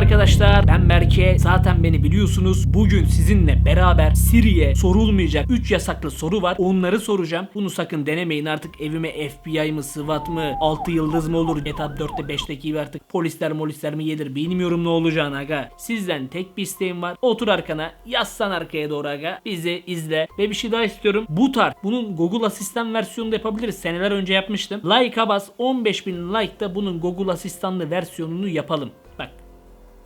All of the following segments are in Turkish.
arkadaşlar. Ben Berke. Zaten beni biliyorsunuz. Bugün sizinle beraber Siri'ye sorulmayacak 3 yasaklı soru var. Onları soracağım. Bunu sakın denemeyin. Artık evime FBI mı SWAT mı 6 yıldız mı olur? GTA 4'te 5'teki gibi artık polisler molisler mi gelir bilmiyorum ne olacağını aga. Sizden tek bir isteğim var. Otur arkana yaslan arkaya doğru aga. Bizi izle. Ve bir şey daha istiyorum. Bu tarz bunun Google Asistan versiyonunu da yapabiliriz. Seneler önce yapmıştım. Like'a bas. 15.000 like'da bunun Google Asistanlı versiyonunu yapalım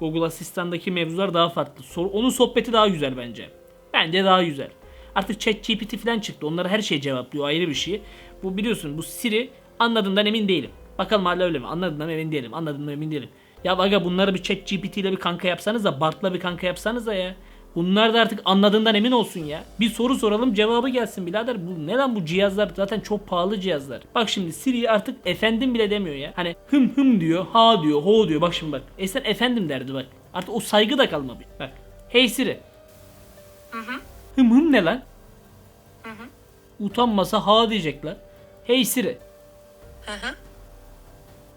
Google Asistan'daki mevzular daha farklı. Sor- onun sohbeti daha güzel bence. Bence daha güzel. Artık ChatGPT falan çıktı. Onlara her şey cevaplıyor. Ayrı bir şey. Bu biliyorsun bu Siri anladığından emin değilim. Bakalım hala öyle mi? Anladığından emin değilim. Anladığından emin değilim. Ya aga bunları bir ChatGPT ile bir kanka yapsanız da Bart'la bir kanka yapsanız da ya. Bunlar da artık anladığından emin olsun ya. Bir soru soralım cevabı gelsin birader. Bu ne lan bu cihazlar zaten çok pahalı cihazlar. Bak şimdi Siri artık efendim bile demiyor ya. Hani hım hım diyor, ha diyor, ho diyor. Bak şimdi bak. Esen efendim derdi bak. Artık o saygı da kalmadı. Bak. Hey Siri. Hım hım ne lan? Utanmasa ha diyecekler. Hey Siri.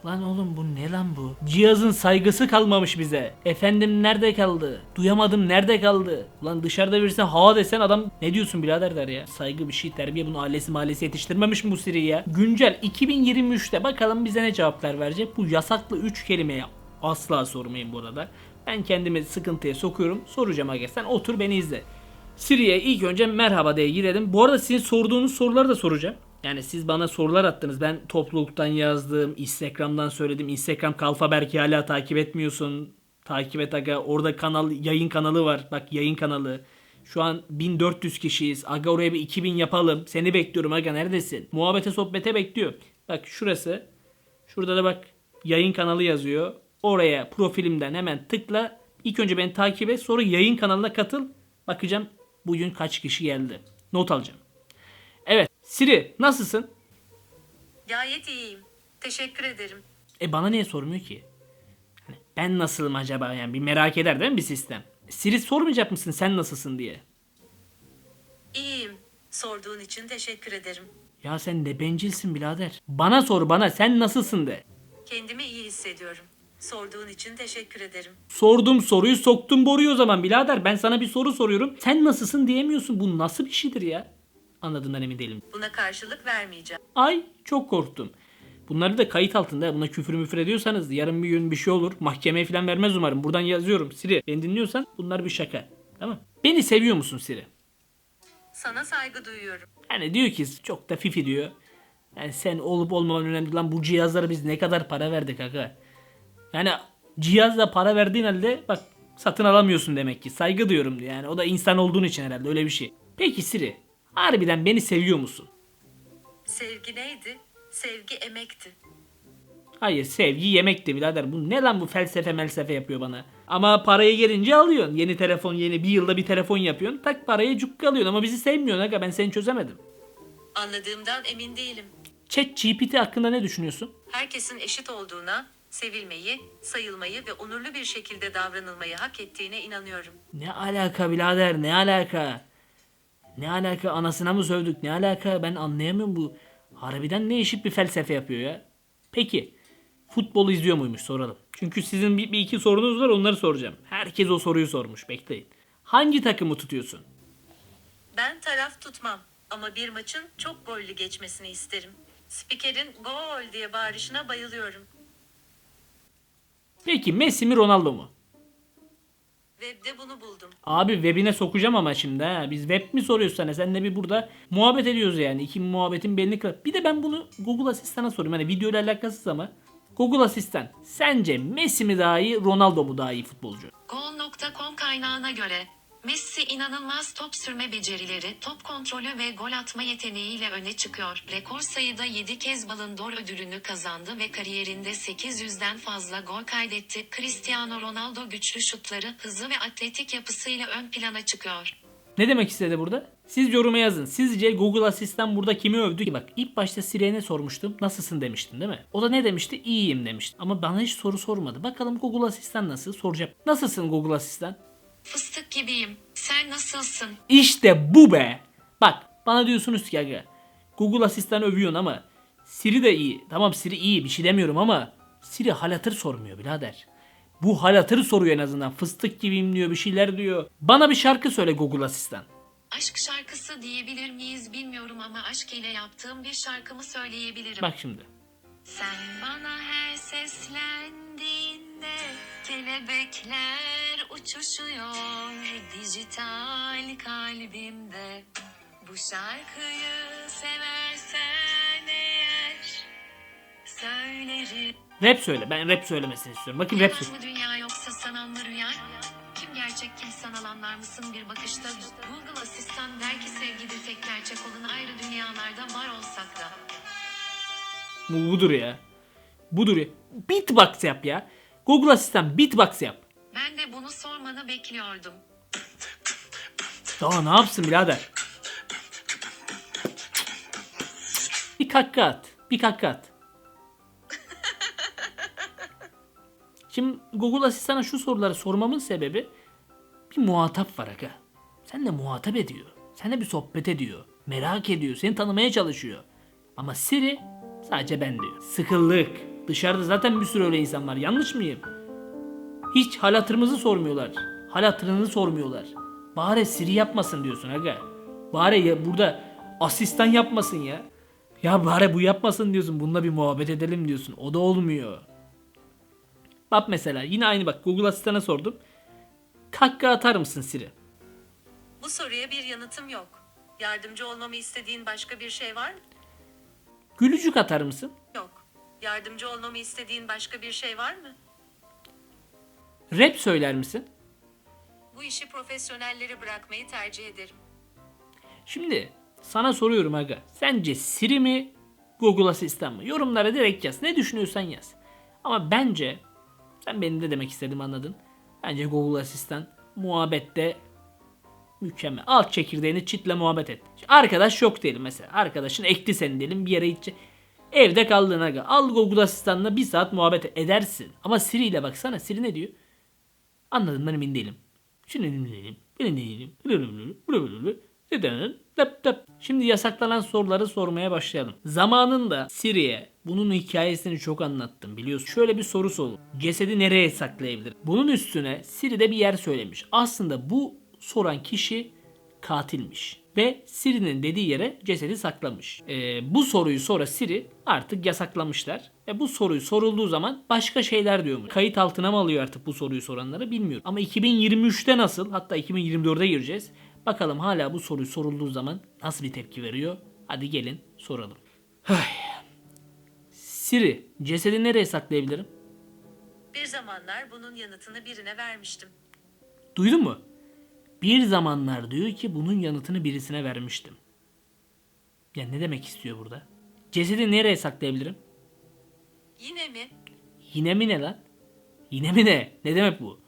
Lan oğlum bu ne lan bu? Cihazın saygısı kalmamış bize. Efendim nerede kaldı? Duyamadım nerede kaldı? Ulan dışarıda birisi ha desen adam ne diyorsun birader der ya. Saygı bir şey terbiye bunu ailesi mahallesi yetiştirmemiş mi bu Siri ya? Güncel 2023'te bakalım bize ne cevaplar verecek. Bu yasaklı 3 kelimeye asla sormayın bu arada. Ben kendimi sıkıntıya sokuyorum. Soracağım aga otur beni izle. Siri'ye ilk önce merhaba diye girelim. Bu arada sizin sorduğunuz soruları da soracağım. Yani siz bana sorular attınız. Ben topluluktan yazdım. Instagram'dan söyledim. Instagram Kalfa Berk'i hala takip etmiyorsun. Takip et aga. Orada kanal yayın kanalı var. Bak yayın kanalı. Şu an 1400 kişiyiz. Aga oraya bir 2000 yapalım. Seni bekliyorum aga neredesin? Muhabbete sohbete bekliyor. Bak şurası. Şurada da bak yayın kanalı yazıyor. Oraya profilimden hemen tıkla. İlk önce beni takip et. Sonra yayın kanalına katıl. Bakacağım bugün kaç kişi geldi. Not alacağım. Siri nasılsın? Gayet iyiyim. Teşekkür ederim. E bana niye sormuyor ki? Hani ben nasılım acaba yani bir merak eder değil mi bir sistem? Siri sormayacak mısın sen nasılsın diye? İyiyim. Sorduğun için teşekkür ederim. Ya sen ne bencilsin birader. Bana sor bana sen nasılsın de. Kendimi iyi hissediyorum. Sorduğun için teşekkür ederim. Sordum soruyu soktum boruyu o zaman birader. Ben sana bir soru soruyorum. Sen nasılsın diyemiyorsun. Bu nasıl bir şeydir ya? Anladığından emin değilim. Buna karşılık vermeyeceğim. Ay çok korktum. Bunları da kayıt altında. Buna küfür müfür ediyorsanız yarın bir gün bir şey olur. Mahkemeye falan vermez umarım. Buradan yazıyorum. Siri beni dinliyorsan bunlar bir şaka. Tamam. Beni seviyor musun Siri? Sana saygı duyuyorum. Yani diyor ki çok da fifi diyor. Yani sen olup olmaman önemli lan bu cihazlara biz ne kadar para verdik aga. Yani cihazla para verdiğin halde bak satın alamıyorsun demek ki. Saygı duyuyorum diyor. Yani o da insan olduğun için herhalde öyle bir şey. Peki Siri harbiden beni seviyor musun? Sevgi neydi? Sevgi emekti. Hayır sevgi yemekti birader. Bu ne lan bu felsefe melsefe yapıyor bana. Ama paraya gelince alıyorsun. Yeni telefon yeni bir yılda bir telefon yapıyorsun. Tak parayı cukka alıyorsun ama bizi sevmiyorsun aga ben seni çözemedim. Anladığımdan emin değilim. Chat GPT hakkında ne düşünüyorsun? Herkesin eşit olduğuna, sevilmeyi, sayılmayı ve onurlu bir şekilde davranılmayı hak ettiğine inanıyorum. Ne alaka birader ne alaka? Ne alaka anasına mı sövdük ne alaka ben anlayamıyorum bu. Harbiden ne eşit bir felsefe yapıyor ya. Peki futbolu izliyor muymuş soralım. Çünkü sizin bir, bir iki sorunuz var onları soracağım. Herkes o soruyu sormuş bekleyin. Hangi takımı tutuyorsun? Ben taraf tutmam ama bir maçın çok gollü geçmesini isterim. Spikerin gol diye bağırışına bayılıyorum. Peki Messi mi Ronaldo mu? Webde bunu buldum. Abi webine sokacağım ama şimdi ha. Biz web mi soruyoruz sana? Seninle bir burada muhabbet ediyoruz yani. İki muhabbetin belini kırar. Bir de ben bunu Google Asistan'a sorayım. Hani video ile alakasız ama. Google Asistan. Sence Messi mi daha iyi, Ronaldo mu daha iyi futbolcu? Gol.com kaynağına göre Messi inanılmaz top sürme becerileri, top kontrolü ve gol atma yeteneğiyle öne çıkıyor. Rekor sayıda 7 kez Ballon d'Or ödülünü kazandı ve kariyerinde 800'den fazla gol kaydetti. Cristiano Ronaldo güçlü şutları, hızı ve atletik yapısıyla ön plana çıkıyor. Ne demek istedi burada? Siz yoruma yazın. Sizce Google Asistan burada kimi övdü ki? Bak ilk başta Siri'ne sormuştum. Nasılsın demiştin değil mi? O da ne demişti? İyiyim demişti. Ama bana hiç soru sormadı. Bakalım Google Asistan nasıl? Soracağım. Nasılsın Google Asistan? Fıstık gibiyim. Sen nasılsın? İşte bu be. Bak bana diyorsunuz ki aga. Google Asistan övüyorsun ama Siri de iyi. Tamam Siri iyi bir şey demiyorum ama Siri hal hatır sormuyor birader. Bu hal hatırı soruyor en azından. Fıstık gibiyim diyor bir şeyler diyor. Bana bir şarkı söyle Google Asistan. Aşk şarkısı diyebilir miyiz bilmiyorum ama aşk ile yaptığım bir şarkımı söyleyebilirim. Bak şimdi. Sen bana her seslendiğinde kelebekler uçuşuyor dijital kalbimde. Bu şarkıyı seversen eğer söylerim. Rap söyle. Ben rap söylemesini istiyorum. Bakayım rap söyle. dünya yoksa sanal mı rüya? Kim gerçek kim sanal anlar mısın bir bakışta? Google asistan der ki sevgidir tek gerçek olun ayrı dünyalarda var olsak da. Bu budur ya. Budur ya. Beatbox yap ya. Google Asistan beatbox yap. Ben de bunu sormanı bekliyordum. Daha ne yapsın birader? Bir kakka at. Bir kakka at. Şimdi Google Asistan'a şu soruları sormamın sebebi bir muhatap var aga. Seninle muhatap ediyor. Seninle bir sohbet ediyor. Merak ediyor. Seni tanımaya çalışıyor. Ama Siri sadece ben diyor. Sıkıldık. Dışarıda zaten bir sürü öyle insan var. Yanlış mıyım? Hiç hal hatırımızı sormuyorlar. Hal hatırını sormuyorlar. Bari Siri yapmasın diyorsun aga. Bari ya burada asistan yapmasın ya. Ya bari bu yapmasın diyorsun. Bununla bir muhabbet edelim diyorsun. O da olmuyor. Bak mesela yine aynı bak Google Asistan'a sordum. Kakka atar mısın Siri? Bu soruya bir yanıtım yok. Yardımcı olmamı istediğin başka bir şey var mı? Gülücük atar mısın? Yok. Yardımcı olmamı istediğin başka bir şey var mı? Rap söyler misin? Bu işi profesyonellere bırakmayı tercih ederim. Şimdi sana soruyorum aga. Sence Siri mi Google Asistan mı? Yorumlara direkt yaz. Ne düşünüyorsan yaz. Ama bence sen benim de demek istediğimi anladın. Bence Google Asistan muhabbette mükemmel. Al çekirdeğini çitle muhabbet et. Arkadaş yok diyelim mesela. Arkadaşın ekti seni diyelim bir yere gidecek. Evde kaldın aga. Al Google Asistan'la bir saat muhabbet edersin. Ama Siri ile baksana Siri ne diyor? Anladım ben emin değilim. Şunu dinleyelim. Bunu dinleyelim. Lap lap. Şimdi yasaklanan soruları sormaya başlayalım. Zamanında Siri'ye bunun hikayesini çok anlattım biliyorsun. Şöyle bir soru sorun. Cesedi nereye saklayabilir? Bunun üstüne Siri de bir yer söylemiş. Aslında bu soran kişi katilmiş. Ve Siri'nin dediği yere cesedi saklamış. Ee, bu soruyu sonra Siri artık yasaklamışlar. Ve bu soruyu sorulduğu zaman başka şeyler diyormuş. Kayıt altına mı alıyor artık bu soruyu soranları bilmiyorum. Ama 2023'te nasıl hatta 2024'e gireceğiz. Bakalım hala bu soruyu sorulduğu zaman nasıl bir tepki veriyor? Hadi gelin soralım. Siri cesedi nereye saklayabilirim? Bir zamanlar bunun yanıtını birine vermiştim. Duydun mu? Bir zamanlar diyor ki bunun yanıtını birisine vermiştim. Ya ne demek istiyor burada? Cesedi nereye saklayabilirim? Yine mi? Yine mi ne lan? Yine mi ne? Ne demek bu?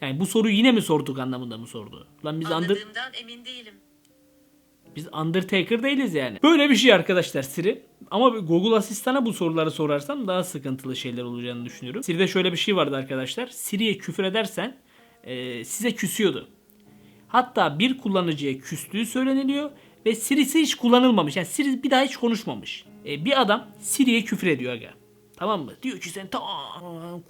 Yani bu soruyu yine mi sorduk anlamında mı sordu? Lan biz Under, Anladığımdan emin değilim. biz Undertaker değiliz yani. Böyle bir şey arkadaşlar Siri. Ama Google Asistan'a bu soruları sorarsam daha sıkıntılı şeyler olacağını düşünüyorum. Siri'de şöyle bir şey vardı arkadaşlar. Siri'ye küfür edersen e, size küsüyordu. Hatta bir kullanıcıya küstüğü söyleniliyor ve Siri'si hiç kullanılmamış. Yani Siri bir daha hiç konuşmamış. E, bir adam Siri'ye küfür ediyor aga. Tamam mı? Diyor ki sen ta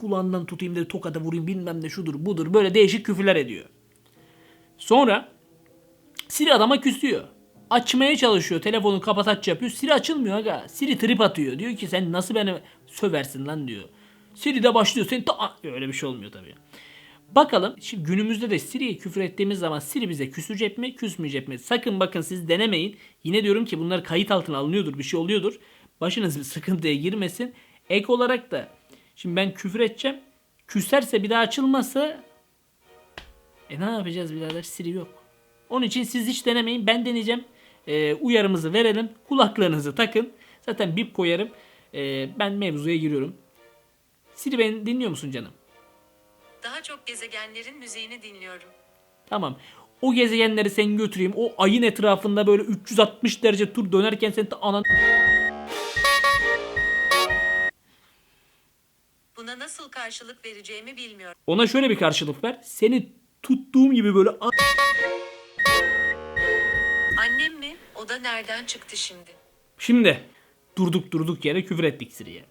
kulağından tutayım da tokada vurayım bilmem ne şudur budur böyle değişik küfürler ediyor. Sonra Siri adama küsüyor. Açmaya çalışıyor. Telefonu kapat yapıyor. Siri açılmıyor aga. Siri trip atıyor. Diyor ki sen nasıl beni söversin lan diyor. Siri de başlıyor. Sen ta öyle bir şey olmuyor tabii. Bakalım şimdi günümüzde de Siri'ye küfür ettiğimiz zaman Siri bize küsecek mi küsmeyecek mi? Sakın bakın siz denemeyin. Yine diyorum ki bunlar kayıt altına alınıyordur bir şey oluyordur. Başınız bir sıkıntıya girmesin. Ek olarak da şimdi ben küfür edeceğim. Küserse bir daha açılmazsa e ne yapacağız birader Siri yok. Onun için siz hiç denemeyin. Ben deneyeceğim. Ee, uyarımızı verelim. Kulaklarınızı takın. Zaten bip koyarım. Ee, ben mevzuya giriyorum. Siri beni dinliyor musun canım? Daha çok gezegenlerin müziğini dinliyorum. Tamam. O gezegenleri sen götüreyim. O ayın etrafında böyle 360 derece tur dönerken sen ta anan... Buna nasıl karşılık vereceğimi bilmiyorum. Ona şöyle bir karşılık ver. Seni tuttuğum gibi böyle... a- Annem mi? O da nereden çıktı şimdi? Şimdi durduk durduk yere küfür ettik Siri'ye.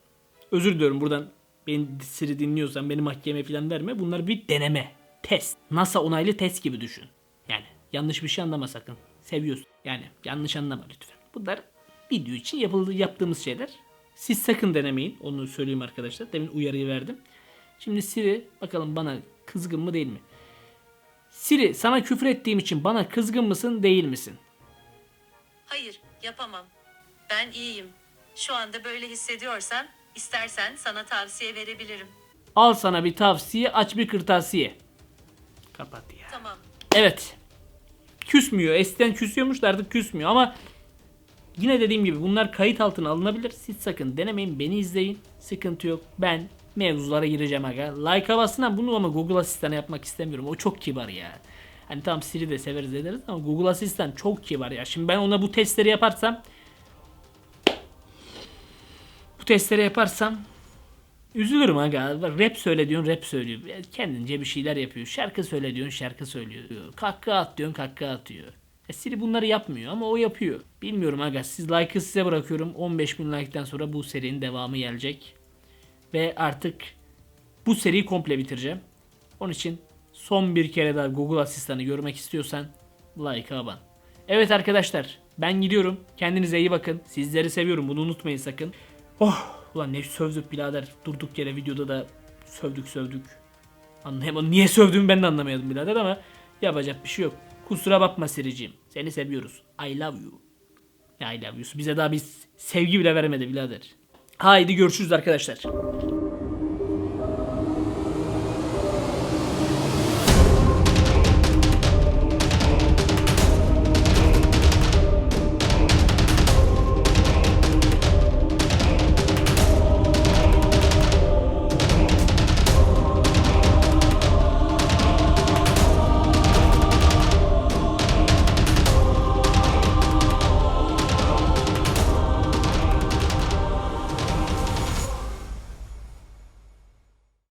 Özür diliyorum buradan Beni Siri dinliyorsan beni mahkemeye falan verme. Bunlar bir deneme. Test. NASA onaylı test gibi düşün. Yani yanlış bir şey anlama sakın. Seviyorsun. Yani yanlış anlama lütfen. Bunlar video için yapıldı, yaptığımız şeyler. Siz sakın denemeyin. Onu söyleyeyim arkadaşlar. Demin uyarıyı verdim. Şimdi Siri bakalım bana kızgın mı değil mi? Siri sana küfür ettiğim için bana kızgın mısın değil misin? Hayır, yapamam. Ben iyiyim. Şu anda böyle hissediyorsan, istersen sana tavsiye verebilirim. Al sana bir tavsiye aç bir kırtasiye. Kapat ya. Tamam. Evet. Küsmüyor. Eskiden küsüyormuş da artık küsmüyor ama yine dediğim gibi bunlar kayıt altına alınabilir. Siz sakın denemeyin. Beni izleyin. Sıkıntı yok. Ben mevzulara gireceğim aga. Like basına bunu ama Google Asistan'a yapmak istemiyorum. O çok kibar ya. Hani tamam Siri de severiz ederiz ama Google Asistan çok kibar ya. Şimdi ben ona bu testleri yaparsam bu testleri yaparsam Üzülürüm aga. Rap söyle diyorsun rap söylüyor. Kendince bir şeyler yapıyor. Şarkı söyle diyorsun şarkı söylüyor. Kahkaha at diyorsun kahkaha atıyor. E Siri bunları yapmıyor ama o yapıyor. Bilmiyorum aga. Siz like'ı size bırakıyorum. 15 bin like'den sonra bu serinin devamı gelecek. Ve artık bu seriyi komple bitireceğim. Onun için son bir kere daha Google Asistan'ı görmek istiyorsan like'a aban. Evet arkadaşlar ben gidiyorum. Kendinize iyi bakın. Sizleri seviyorum. Bunu unutmayın sakın. Oh ulan ne sövdük birader. Durduk yere videoda da sövdük sövdük. Anlayamadım. Niye sövdüğümü ben de anlamadım birader ama yapacak bir şey yok. Kusura bakma Siriciğim. Seni seviyoruz. I love you. Ya I love you. Bize daha bir sevgi bile vermedi birader. Haydi görüşürüz arkadaşlar.